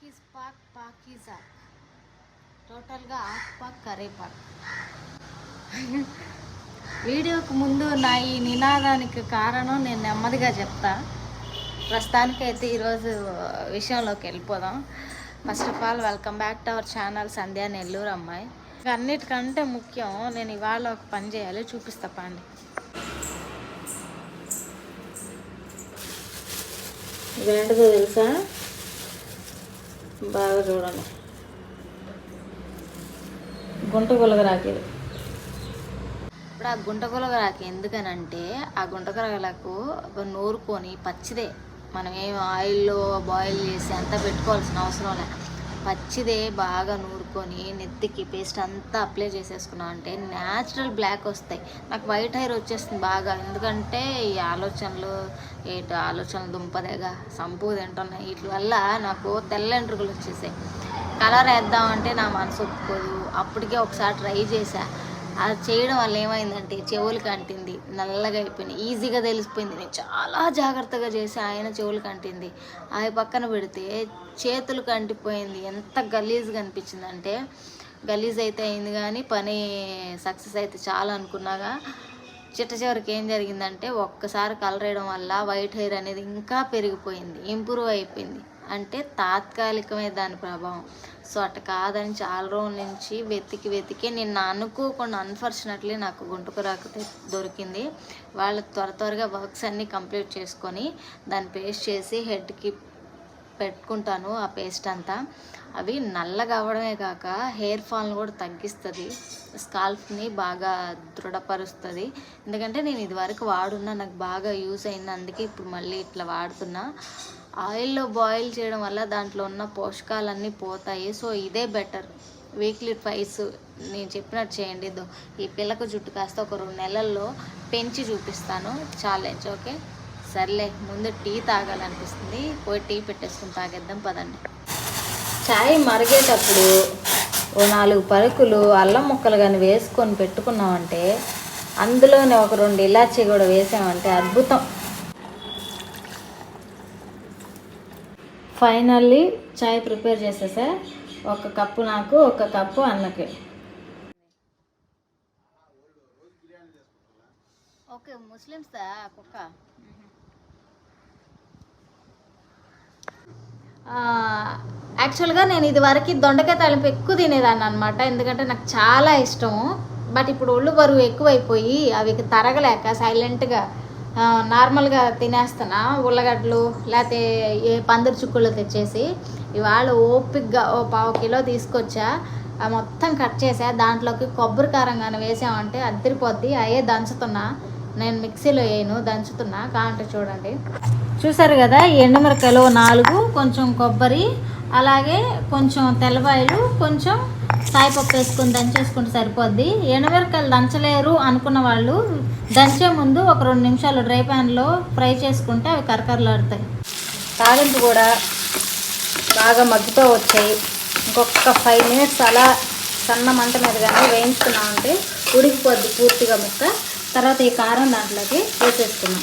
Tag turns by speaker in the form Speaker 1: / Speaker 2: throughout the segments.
Speaker 1: పాకిస్ పాక్ పాకీజా టోటల్గా ఆక్ పాక్ కరేపాక్ వీడియోకి ముందు నా ఈ నినాదానికి కారణం నేను నెమ్మదిగా చెప్తా. ప్రస్తుతానికైతే ఈరోజు విషయంలోకి వెళ్ళిపోదాం. First of all welcome back to our channel Sandhya Nellore అమ్మాయి. అన్నిటికంటే ముఖ్యం నేను ఇవాళ ఒక పని చేయాలి చూపిస్తా పండి. ఇదేంటిదో తెలుసా? బాగా చూడండి గుంట గులగరాకి ఇప్పుడు ఆ గుంట గులగరాకి ఎందుకనంటే ఆ గుంట గులగలకు నూరుకొని పచ్చిదే. మనం ఏం ఆయిల్లో బాయిల్ చేసి అంతా పెట్టుకోవాల్సిన అవసరం లేదు. పచ్చిదే బాగా నూరుకొని నెత్తికి పేస్ట్ అంతా అప్లై చేసేసుకున్నాం అంటే న్యాచురల్ బ్లాక్ వస్తాయి. నాకు వైట్ హెయిర్ వచ్చేస్తుంది బాగా. ఎందుకంటే ఈ ఆలోచనలు ఏంటి ఆలోచనలు దుంపదేగా సంపు తింటున్నాయి. వీటి వల్ల నాకు తెల్ల వెంట్రుకలు వచ్చేసాయి. కలర్ వేద్దామంటే నా మనసు ఒప్పుకోదు. అప్పటికే ఒకసారి ట్రై చేశా. అది చేయడం వల్ల ఏమైందంటే చెవులు అంటింది నల్లగా అయిపోయినాయి ఈజీగా తెలిసిపోయింది. నేను చాలా జాగ్రత్తగా చేసి ఆయన చెవులు అంటింది అవి పక్కన పెడితే చేతులు కంటిపోయింది. ఎంత గలీజ్గా అనిపించిందంటే గలీజ్ అయితే అయింది కానీ పని సక్సెస్ అయితే చాలా అనుకున్నాగా. చిట్ట చివరికి ఏం జరిగిందంటే ఒక్కసారి కలరేయడం వల్ల వైట్ హెయిర్ అనేది ఇంకా పెరిగిపోయింది ఇంప్రూవ్ అయిపోయింది. అంటే తాత్కాలికమే దాని ప్రభావం. సో అట్ట కాదని చాలా రోజుల నుంచి వెతికి వెతికి నేను అనుకోకుండా అన్ఫార్చునేట్లీ నాకు గుంటుకురాకు దొరికింది. వాళ్ళు త్వర త్వరగా వర్క్స్ అన్నీ కంప్లీట్ చేసుకొని దాన్ని పేస్ట్ చేసి హెడ్కి పెట్టుకుంటాను ఆ పేస్ట్ అంతా. అవి నల్లగా అవ్వడమే కాక హెయిర్ ఫాల్ని కూడా తగ్గిస్తుంది. స్కాల్ఫ్ని బాగా దృఢపరుస్తుంది. ఎందుకంటే నేను ఇదివరకు వాడున్నా నాకు బాగా యూస్ అయింది. అందుకే ఇప్పుడు మళ్ళీ ఇట్లా వాడుతున్నా. ఆయిల్లో బాయిల్ చేయడం వల్ల దాంట్లో ఉన్న పోషకాలన్నీ పోతాయి. సో ఇదే బెటర్. వీక్లీ ట్వైస్ నేను చెప్పినట్టు చేయండి. ఈ పిల్లకు జుట్టు కాస్త ఒక రెండు నెలల్లో పెంచి చూపిస్తాను. Challenge okay? సర్లే ముందు టీ తాగాలనిపిస్తుంది. పోయి టీ పెట్టేసుకుని తాగేద్దాం పదండి. చాయ్ మరిగేటప్పుడు ఓ నాలుగు పరుకులు అల్లం ముక్కలు కానీ వేసుకొని పెట్టుకున్నామంటే అందులోనే ఒక రెండు ఇలాచీ కూడా వేసామంటే అద్భుతం. ఫైనల్లీ చాయ్ ప్రిపేర్ చేసేసా ఒక కప్పు నాకు ఒక కప్పు అన్నకి. ఓకే ముస్లిమ్స్ కుక్క. యాక్చువల్గా నేను ఇది వరకు దొండకాయ తాలింపు ఎక్కువ తినేదాన్ని అనమాట ఎందుకంటే నాకు చాలా ఇష్టము. బట్ ఇప్పుడు ఒళ్ళు బరువు ఎక్కువైపోయి అవి తరగలేక సైలెంట్గా నార్మల్గా తినేస్తున్నా ఉల్లగడ్డలు లేకపోతే ఏ పందిరి చుక్కులు తెచ్చేసి ఇవాళ ఓపిక్గా ఓ పావు కిలో తీసుకొచ్చా ఆ మొత్తం కట్ చేసా దాంట్లోకి కొబ్బరి కారం కానీ వేసామంటే అద్దరిపోద్ది అయ్యే దంచుతున్నా. నేను మిక్సీలో వేయను దంచుతున్నా కాంటే చూడండి. చూసారు కదా ఎండుమిరకాయలు నాలుగు కొంచెం కొబ్బరి అలాగే కొంచెం తెల్లబాయలు కొంచెం సాయిపప్పు వేసుకొని దంచేసుకుంటే సరిపోద్ది. ఎండుమిరకాయలు దంచలేరు అనుకున్న వాళ్ళు దంచే ముందు ఒక రెండు నిమిషాలు డ్రై ప్యాన్లో ఫ్రై చేసుకుంటే అవి కరకరలాడుతాయి తాలింపు కూడా బాగా మగ్గుతూ వచ్చాయి. ఇంకొక ఫైవ్ మినిట్స్ అలా సన్న మంట మీద కానీ వేయించుకున్నామంటే ఉడికిపోద్ది పూర్తిగా ముక్క. తర్వాత ఈ కారం దాంట్లోకి వేసేసుకున్నాం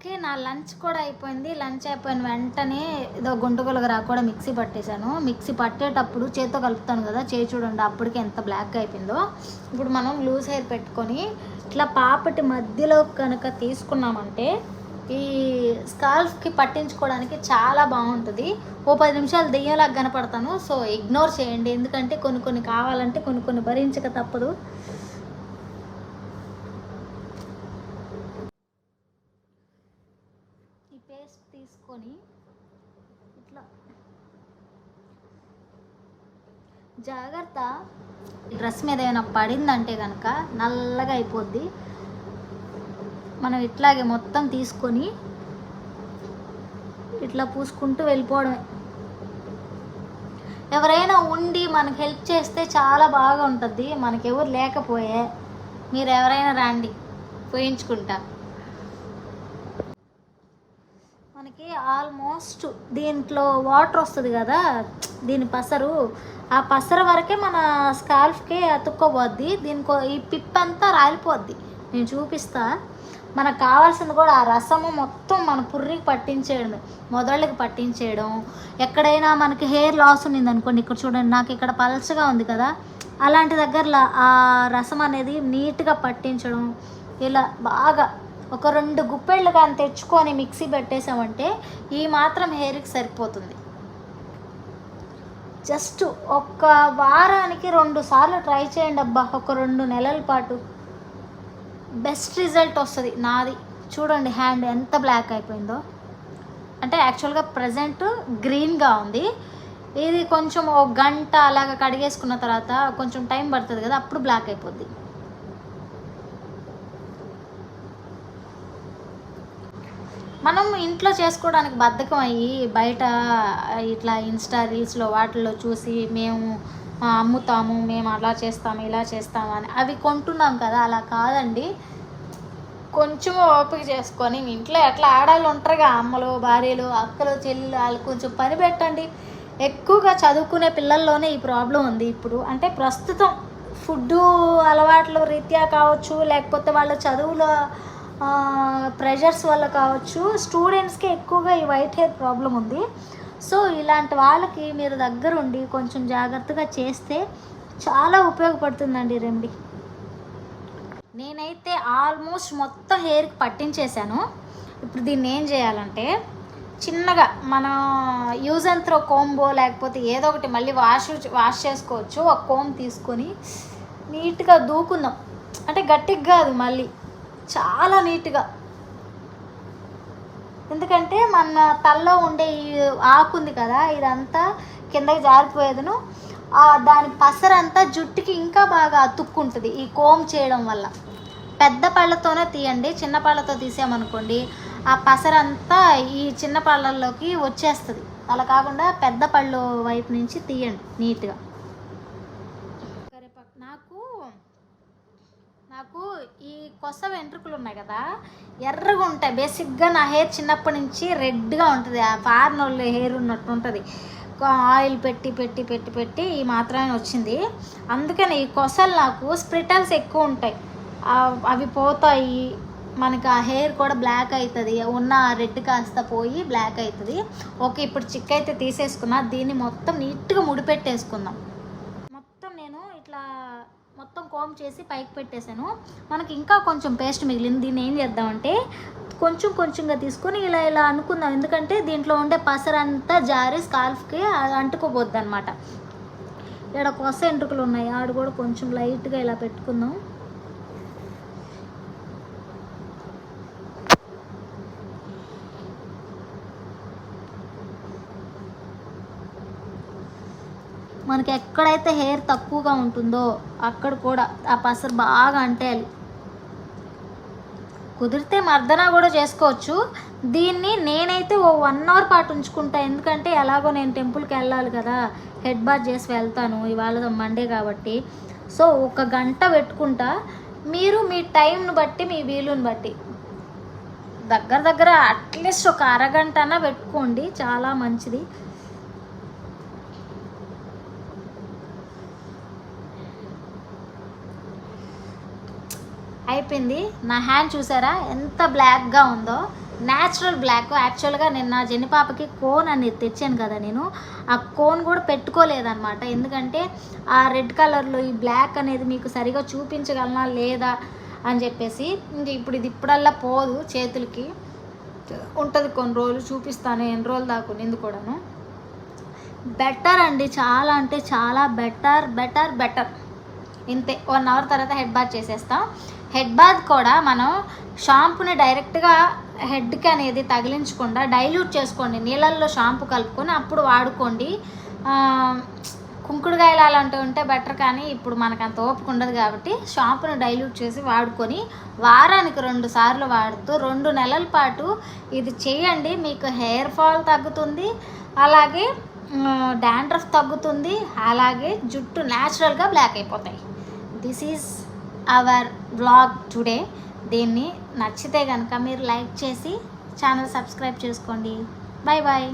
Speaker 1: ఓకే నా లంచ్ కూడా అయిపోయింది. లంచ్ అయిపోయిన వెంటనే ఏదో గుంటగొలగరా రాకుండా మిక్సీ పట్టేశాను. మిక్సీ పట్టేటప్పుడు చేత్తో కలుపుతాను కదా చేయి చూడండి అప్పటికి ఎంత బ్లాక్ అయిపోయిందో. ఇప్పుడు మనం లూజ్ హెయిర్ పెట్టుకొని ఇట్లా పాపటి మధ్యలో కనుక తీసుకున్నామంటే ఈ స్కాల్ఫ్కి పట్టించుకోవడానికి చాలా బాగుంటుంది. ఓ పది నిమిషాలు దెయ్యంలాగా కనపడతాను. సో ఇగ్నోర్ చేయండి. ఎందుకంటే కొన్ని కొన్ని కావాలంటే కొన్ని కొన్ని భరించక తప్పదు ఈ పేస్ట్ తీసుకొని ఇట్లా. జాగ్రత్త. డ్రెస్ మీద ఏమైనా పడిందంటే కనుక నల్లగా అయిపోద్ది. మనం ఇట్లాగే మొత్తం తీసుకొని ఇట్లా పూసుకుంటూ వెళ్ళిపోవడమే. ఎవరైనా ఉండి మనకు హెల్ప్ చేస్తే చాలా బాగా ఉంటుంది. మనకెవరు లేకపోయే. మీరు ఎవరైనా రండి. పోయించుకుంటా మనకి ఆల్మోస్ట్ దీంట్లో వాటర్ వస్తుంది కదా
Speaker 2: దీని పసరు. ఆ పసర వరకే మన స్కాల్ఫ్కి అతుక్కోబోద్ది దీనికో ఈ పిప్ అంతా రాలిపోద్ది. నేను చూపిస్తా. మనకు కావాల్సింది కూడా ఆ రసము మొత్తం మన పుర్రికి పట్టించేయడమే. మొదళ్ళకి పట్టించేయడం. ఎక్కడైనా మనకి హెయిర్ లాస్ ఉన్నింది అనుకోండి ఇక్కడ చూడండి నాకు ఇక్కడ పలచగా ఉంది కదా. అలాంటి దగ్గరలో ఆ రసం అనేది నీట్గా పట్టించడం ఇలా బాగా ఒక రెండు గుప్పెళ్ళు కానీ తెచ్చుకొని మిక్సీ పెట్టేసామంటే ఈ మాత్రం హెయిర్కి సరిపోతుంది. జస్ట్ ఒక్క వారానికి రెండు సార్లు ట్రై చేయండి అబ్బా ఒక రెండు నెలల పాటు. బెస్ట్ రిజల్ట్ వస్తుంది. నాది. చూడండి హ్యాండ్ ఎంత బ్లాక్ అయిపోయిందో. అంటే యాక్చువల్గా ప్రజెంట్ గ్రీన్గా ఉంది. ఇది కొంచెం ఒక గంట అలాగ కడిగేసుకున్న తర్వాత కొంచెం టైం పడుతుంది కదా అప్పుడు బ్లాక్ అయిపోద్ది. మనం ఇంట్లో చేసుకోవడానికి బద్ధకం అయ్యి బయట ఇట్లా ఇన్స్టా రీల్స్లో వాటిల్లో చూసి మేము అమ్ముతాము మేము అలా చేస్తాము ఇలా చేస్తాము అని అవి కొంటున్నాం కదా అలా కాదండి. కొంచెం ఓపిక చేసుకొని మీ ఇంట్లో ఎట్లా ఆడాలి ఉంటారుగా అమ్మలు భార్యలు అక్కలు చెల్లెలు వాళ్ళు కొంచెం పని పెట్టండి. ఎక్కువగా చదువుకునే పిల్లల్లోనే ఈ ప్రాబ్లం ఉంది ఇప్పుడు. అంటే ప్రస్తుతం ఫుడ్ అలవాట్ల రీత్యా కావచ్చు లేకపోతే వాళ్ళ చదువుల ప్రెషర్స్ వల్ల కావచ్చు స్టూడెంట్స్కి ఎక్కువగా ఈ వైట్ హెయిర్ ప్రాబ్లం ఉంది. సో ఇలాంటి వాళ్ళకి మీరు దగ్గరుండి కొంచెం జాగ్రత్తగా చేస్తే చాలా ఉపయోగపడుతుందండి రెమెడీ నేనైతే ఆల్మోస్ట్ మొత్తం హెయిర్కి పట్టించేశాను. ఇప్పుడు దీన్ని ఏం చేయాలంటే చిన్నగా మన యూజ్ అండ్ త్రో కోంబో లేకపోతే ఏదో ఒకటి మళ్ళీ వాష్ వాష్ చేసుకోవచ్చు. ఒక కోమ్ తీసుకొని నీట్గా దూకుందాం. అంటే గట్టిగా కాదు మళ్ళీ. చాలా నీట్గా. ఎందుకంటే మన తల్లో ఉండే ఈ ఆకు ఉంది కదా ఇదంతా కిందకి జారిపోయేదను. ఆ దాని పసరంతా జుట్టుకి ఇంకా బాగా అతుక్కుంటుంది ఈ కోమ్ చేయడం వల్ల. పెద్ద పళ్ళతోనే తీయండి చిన్న పళ్ళతో తీసామనుకోండి ఆ పసరంతా ఈ చిన్న పళ్ళల్లోకి వచ్చేస్తుంది. అలా కాకుండా పెద్ద పళ్ళు వైపు నుంచి తీయండి నీట్గా కరివేపాకు నాకు నాకు ఈ కొస వెంట్రుకలు ఉన్నాయి కదా ఎర్రగా ఉంటాయి. బేసిక్గా నా హెయిర్ చిన్నప్పటి నుంచి రెడ్గా ఉంటుంది. ఆ ఫారెన్ వాళ్ళ హెయిర్ ఉన్నట్టు ఉంటుంది. ఆయిల్ పెట్టి పెట్టి పెట్టి పెట్టి ఈ మాత్రమే వచ్చింది. అందుకని ఈ కొసలు నాకు స్ప్రిటల్స్ ఎక్కువ ఉంటాయి. అవి పోతాయి. మనకి ఆ హెయిర్ కూడా బ్లాక్ అవుతుంది ఉన్న రెడ్ కాస్త పోయి బ్లాక్ అవుతుంది ఓకే ఇప్పుడు చిక్ అయితే తీసేసుకున్నా. దీన్ని మొత్తం నీట్గా ముడిపెట్టేసుకుందాం. నేను ఇట్లా మొత్తం కోమ్ చేసి పైకి పెట్టేశాను. మనకి ఇంకా కొంచెం పేస్ట్ మిగిలింది. దీన్ని ఏం చేద్దామంటే కొంచెం కొంచెంగా తీసుకొని ఇలా ఇలా అనుకుందాం. ఎందుకంటే దీంట్లో ఉండే పసరంతా జారి స్కాల్ఫ్కి అంటుకోబోద్ది అనమాట ఇక్కడ కొస ఎంట్రుకలు ఉన్నాయి. ఆడ కూడా కొంచెం లైట్గా ఇలా పెట్టుకుందాం. మనకి ఎక్కడైతే హెయిర్ తక్కువగా ఉంటుందో అక్కడ కూడా ఆ పసరు బాగా అంటేయాలి. కుదిరితే మర్దన కూడా చేసుకోవచ్చు. దీన్ని నేనైతే ఓ వన్ అవర్ పాటు ఉంచుకుంటా. ఎందుకంటే ఎలాగో నేను టెంపుల్కి వెళ్ళాలి కదా. హెడ్ బాత్ చేసి వెళ్తాను. ఇవాళ మండే కాబట్టి. సో ఒక గంట పెట్టుకుంటా. మీరు మీ టైంను బట్టి మీ వీలుని బట్టి. దగ్గర దగ్గర అట్లీస్ట్ ఒక అరగంటన పెట్టుకోండి. చాలా మంచిది. అయిపోయింది. నా హ్యాండ్ చూసారా? ఎంత బ్లాక్గా ఉందో. న్యాచురల్ బ్లాక్ యాక్చువల్గా నేను నా జనిపాపకి కోన్ అనేది తెచ్చాను కదా నేను. ఆ కోన్ కూడా పెట్టుకోలేదనమాట ఎందుకంటే ఆ రెడ్ కలర్లో ఈ బ్లాక్ అనేది మీకు సరిగా చూపించగలనా లేదా అని చెప్పేసి ఇప్పుడు ఇది ఇప్పుడల్లా పోదు చేతులకి. ఉంటుంది కొన్ని రోజులు చూపిస్తాను. ఎన్ని రోజులు దాకా నింది కూడాను. బెటర్ అండి. చాలా అంటే చాలా బెటర్ బెటర్ బెటర్ ఇంతే. వన్ అవర్ తర్వాత హెడ్ బాత్ చేసేస్తాం. హెడ్ బాత్ కూడా మనం షాంపూని డైరెక్ట్గా హెడ్కి అనేది తగిలించకుండా డైల్యూట్ చేసుకోండి. నీళ్ళల్లో షాంపూ కలుపుకొని అప్పుడు వాడుకోండి. కుంకుడుకాయలు అలాంటివి ఉంటే బెటర్ కానీ ఇప్పుడు మనకు అంత ఓపిక ఉండదు కాబట్టి షాంపూని డైల్యూట్ చేసి వాడుకొని వారానికి రెండు సార్లు వాడుతూ రెండు నెలల పాటు ఇది చేయండి. మీకు హెయిర్ ఫాల్ తగ్గుతుంది. అలాగే డాండ్రఫ్ తగ్గుతుంది. అలాగే జుట్టు న్యాచురల్గా బ్లాక్ అయిపోతాయి. This is our vlog today దీన్ని నచ్చితే కనుక మీరు లైక్ చేసి ఛానల్ సబ్స్క్రైబ్ చేసుకోండి. Bye bye